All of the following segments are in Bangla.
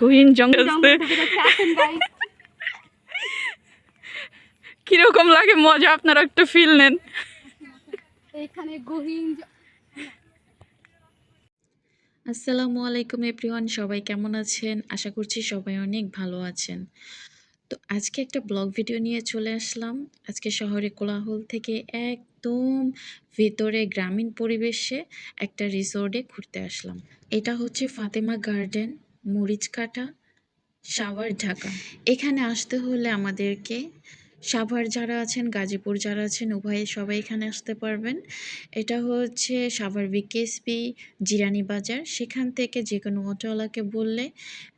গহীন জঙ্গল। কীরকম লাগে মজা আপনারা একটু ফিল নেন। এখানে গহীন আসসালামু আলাইকুম এভরিওয়ান সবাই কেমন আছেন? আশা করছি সবাই অনেক ভালো আছেন। তো আজকে একটা ব্লগ ভিডিও নিয়ে চলে আসলাম। আজকে শহরে কোলাহল থেকে একদম ভেতরে গ্রামীণ পরিবেশে একটা রিসোর্টে ঘুরতে আসলাম। এটা হচ্ছে ফাতেমা গার্ডেন। মরিচকাটা সাভার ঢাকা। এখানে আসতে হলে আমাদেরকে সাভার যারা আছেন, গাজীপুর যারা আছেন, উভয়ে সবাই এখানে আসতে পারবেন। এটা হচ্ছে সাভার বিকেএসপি জিরানি বাজার। সেখান থেকে যে কোনো অটোওয়ালাকে বললে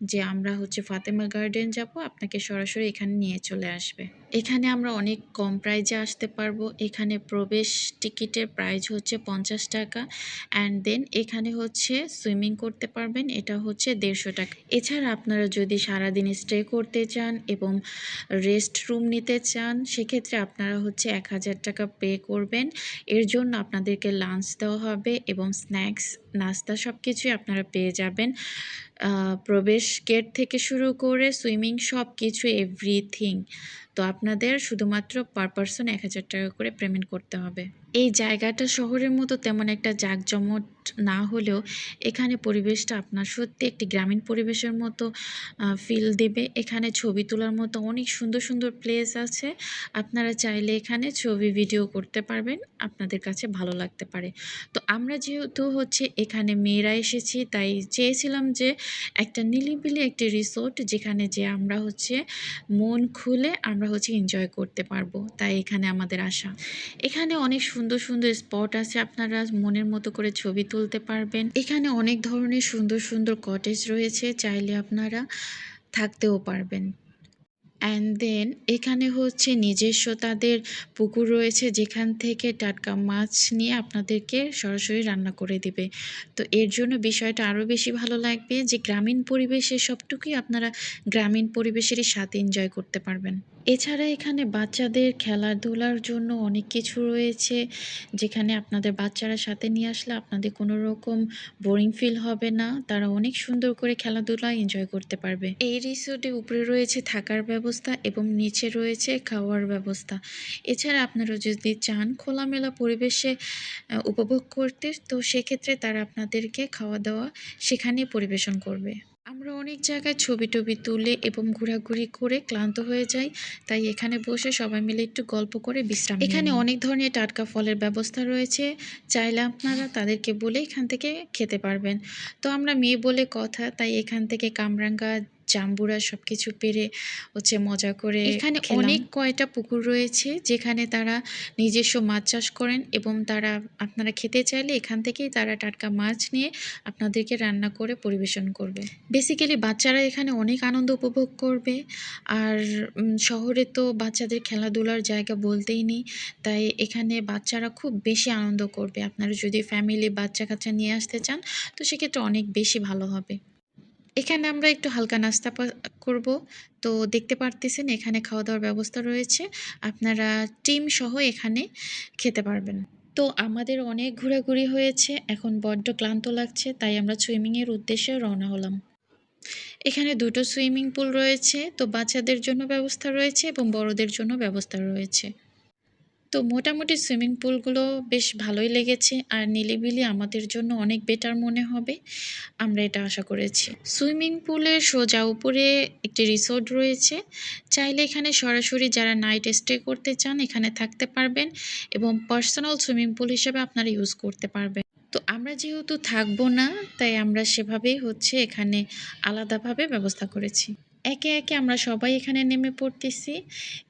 যে, আমরা হচ্ছে ফাতেমা গার্ডেন যাব, আপনাকে সরাসরি এখানে নিয়ে চলে আসবে। এখানে আমরা অনেক কম প্রাইজে আসতে পারব। এখানে প্রবেশ টিকিটের প্রাইস হচ্ছে পঞ্চাশ টাকা অ্যান্ড দেন এখানে হচ্ছে সুইমিং করতে পারবেন, এটা হচ্ছে দেড়শো টাকা। এছাড়া আপনারা যদি সারাদিন স্টে করতে চান এবং রেস্ট রুম নিতে চান, সেক্ষেত্রে আপনারা হচ্ছে এক হাজার টাকা পে করবেন। এর জন্য আপনাদেরকে লাঞ্চ দেওয়া হবে এবং স্ন্যাক্স নাস্তা সব কিছুই আপনারা পেয়ে যাবেন। প্রবেশ গেট থেকে শুরু করে সুইমিং সব কিছু এভরিথিং। তো আপনাদের শুধুমাত্র পার পারসন এক হাজার টাকা করে পেমেন্ট করতে হবে। এই জায়গাটা শহরের মতো তেমন একটা জাঁকজমট না হলেও এখানে পরিবেশটা আপনার সত্যি একটি গ্রামীণ পরিবেশের মতো ফিল দেবে। এখানে ছবি তোলার মতো অনেক সুন্দর সুন্দর প্লেস আছে। আপনারা চাইলে এখানে ছবি ভিডিও করতে পারবেন, আপনাদের কাছে ভালো লাগতে পারে। তো আমরা যেহেতু হচ্ছে এখানে মেয়েরা এসেছি, তাই চেয়েছিলাম যে একটা নিলিবিলি একটি রিসোর্ট যেখানে যে আমরা হচ্ছে মন খুলে আমরা হচ্ছে এনজয় করতে পারব। তাই এখানে আমাদের আসা এখানে অনেক সুন্দর সুন্দর স্পট আছে, আপনারা মনের মতো করে ছবি তুলতে পারবেন। এখানে অনেক ধরনের সুন্দর সুন্দর কটেজ রয়েছে, চাইলে আপনারা থাকতেও পারবেন। অ্যান্ড দেন এখানে হচ্ছে নিজস্ব তাদের পুকুর রয়েছে, যেখান থেকে টাটকা মাছ নিয়ে আপনাদেরকে সরাসরি রান্না করে দিবে। তো এর জন্য বিষয়টা আরও বেশি ভালো লাগবে যে, গ্রামীণ পরিবেশে সবটুকুই আপনারা গ্রামীণ পরিবেশেরই সাথে এনজয় করতে পারবেন। এছাড়া এখানে বাচ্চাদের খেলাধুলার জন্য অনেক কিছু রয়েছে। যেখানে আপনাদের বাচ্চারা সাথে নিয়ে আসলে আপনাদের কোনো রকম বোরিং ফিল হবে না। তারা অনেক সুন্দর করে খেলাধুলা এনজয় করতে পারবে। এই রিসোর্টে উপরে রয়েছে থাকার ব্যবস্থা এবং নিচে রয়েছে খাওয়ার ব্যবস্থা। এছাড়া আপনারা যদি চান খোলামেলা পরিবেশে উপভোগ করতে, তো সেক্ষেত্রে তারা আপনাদেরকে খাওয়া দাওয়া সেখানেই পরিবেশন করবে। আমরা অনেক জায়গায় ছবি টবি তুলে এবং ঘোরাঘুরি করে ক্লান্ত হয়ে যাই, তাই এখানে বসে সবাই মিলে একটু গল্প করে বিশ্রাম এখানে অনেক ধরনের টাটকা ফলের ব্যবস্থা রয়েছে, চাইলে আপনারা তাদেরকে বলে এখান থেকে খেতে পারবেন। তো আমরা মেয়ে বলে কথা, তাই এখান থেকে কামরাঙ্গা জাম্বুরা সব কিছু পেরে হচ্ছে মজা করে এখানে অনেক কয়টা পুকুর রয়েছে যেখানে তারা নিজস্ব মাছ চাষ করেন এবং তারা আপনারা খেতে চাইলে এখান থেকেই তারা টাটকা মাছ নিয়ে আপনাদেরকে রান্না করে পরিবেশন করবে। বেসিক্যালি বাচ্চারা এখানে অনেক আনন্দ উপভোগ করবে আর শহরে তো বাচ্চাদের খেলাধুলার জায়গা বলতেই নেই তাই এখানে বাচ্চারা খুব বেশি আনন্দ করবে। আপনারা যদি ফ্যামিলি বাচ্চা কাচ্চা নিয়ে আসতে চান তো সেক্ষেত্রে অনেক বেশি ভালো হবে। এখানে আমরা একটু হালকা নাস্তা করব। তো দেখতে পারতেছেন, এখানে খাওয়া দাওয়ার ব্যবস্থা রয়েছে। আপনারা টিম সহ এখানে খেতে পারবেন। তো আমাদের অনেক ঘোরাঘুরি হয়েছে, এখন বড্ড ক্লান্ত লাগছে, তাই আমরা সুইমিংয়ের উদ্দেশ্যে রওনা হলাম। এখানে দুটো সুইমিং পুল রয়েছে, তো বাচ্চাদের জন্য ব্যবস্থা রয়েছে এবং বড়দের জন্য ব্যবস্থা রয়েছে। তো মোটামুটি সুইমিং পুলগুলো বেশ ভালোই লেগেছে আর নিলিবিলি আমাদের জন্য অনেক বেটার মনে হবে, আমরা এটা আশা করেছি। সুইমিং পুলের সোজা উপরে একটি রিসোর্ট রয়েছে, চাইলে এখানে সরাসরি যারা নাইট স্টে করতে চান এখানে থাকতে পারবেন এবং পার্সোনাল সুইমিং পুল হিসেবে আপনারা ইউজ করতে পারবেন। তো আমরা যেহেতু থাকব না, তাই আমরা সেভাবেই হচ্ছে এখানে আলাদাভাবে ব্যবস্থা করেছি। একে একে আমরা সবাই এখানে নেমে পড়তেছি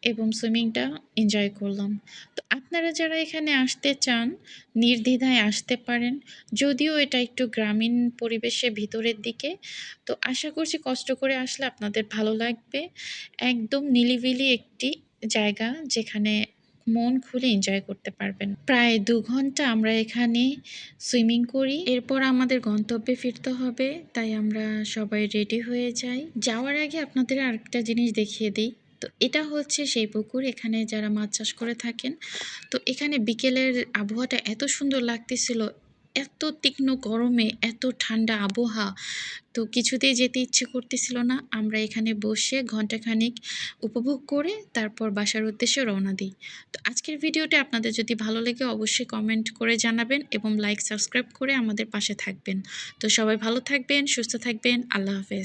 এবং সুইমিংটা এনজয় করলাম। তো আপনারা যারা এখানে আসতে চান, নির্দ্বিধায় আসতে পারেন, যদিও এটা একটু গ্রামীণ পরিবেশে ভিতরের দিকে, তো আশা করছি কষ্ট করে আসলে আপনাদের ভালো লাগবে। একদম নিলিবিলি একটি জায়গা যেখানে মন খুলে এনজয় করতে পারবেন। প্রায় দু ঘণ্টা আমরা এখানে সুইমিং করি। এরপর আমাদের গন্তব্যে ফিরতে হবে, তাই আমরা সবাই রেডি হয়ে যাই। যাওয়ার আগে আপনাদের আরেকটা জিনিস দেখিয়ে দিই। তো এটা হচ্ছে সেই পুকুর, এখানে যারা মাছ চাষ করে থাকেন। তো এখানে বিকেলের আবহাওয়াটা এত সুন্দর লাগতেছিল এত তীক্ষ্ণ গরমে, এত ঠান্ডা আবহাওয়া, তো কিছুতেই যেতে ইচ্ছে করতেছিল না। আমরা এখানে বসে ঘন্টাখানিক উপভোগ করে তারপর বাসার উদ্দেশ্যে রওনা দিই। তো আজকের ভিডিওটি আপনাদের যদি ভালো লাগে অবশ্যই কমেন্ট করে জানাবেন এবং লাইক সাবস্ক্রাইব করে আমাদের পাশে থাকবেন। তো সবাই ভালো থাকবেন, সুস্থ থাকবেন, আল্লাহ হাফেজ।